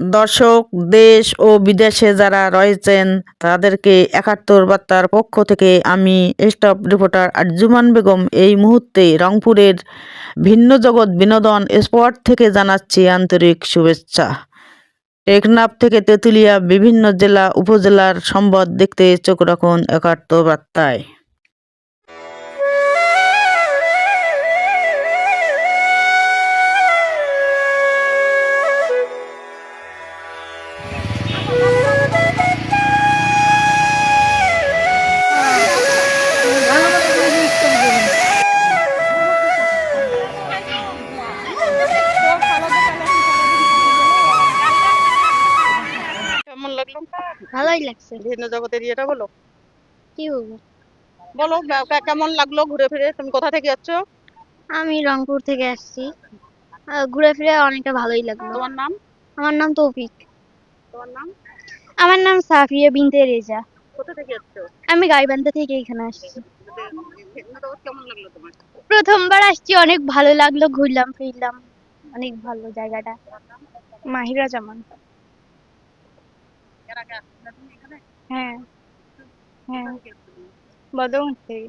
দর্শক, দেশ ও বিদেশে যারা রয়েছেন, তাদেরকে একাত্তর বার্তার পক্ষ থেকে আমি স্টাফ রিপোর্টার আরজুমান বেগম এই মুহূর্তে রংপুরের ভিন্ন জগৎ বিনোদন স্পট থেকে জানাচ্ছি আন্তরিক শুভেচ্ছা। টেকনাফ থেকে তেঁতুলিয়া বিভিন্ন জেলা, উপজেলার সম্বদ দেখতে চোখ রাখুন একাত্তর বার্তায়। লাগল? ভালোই লাগছে। ভিন্ন জগতের ইয়েটা বলো। কি বলব? বলো কেমন লাগল ঘুরে ফিরে? তুমি কোথা থেকে যাচ্ছ? আমি রংপুর থেকে আসছি। ঘুরে ফিরে অনেকটা ভালোই লাগল। তোমার নাম? আমার নাম তৌফিক। তোমার নাম? আমার নাম সাফিয়া বিনতে রেজা। কোথা থেকে যাচ্ছ? আমি গাইবান্ধা থেকে এখানে আসছি। প্রথমবার আসছি অনেক ভালো লাগল ঘুরলাম ফিরলাম। অনেক ভালো জায়গাটা। মাহিরা জামান এর আগে আসছিলে তুমি এখানে হ্যাঁ। হ্যাঁ। কোথা থেকে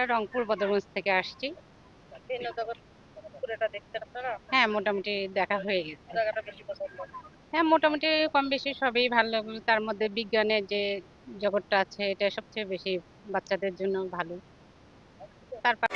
আমরা রংপুর বদরগঞ্জ থেকে আসছি। হ্যাঁ মোটামুটি দেখা হয়ে গেছে। হ্যাঁ মোটামুটি কম বেশি সবই ভালো। লাগল তার মধ্যে বিজ্ঞানের যে জগৎটা আছে এটা সবচেয়ে বেশি বাচ্চাদের জন্য ভালো। তারপর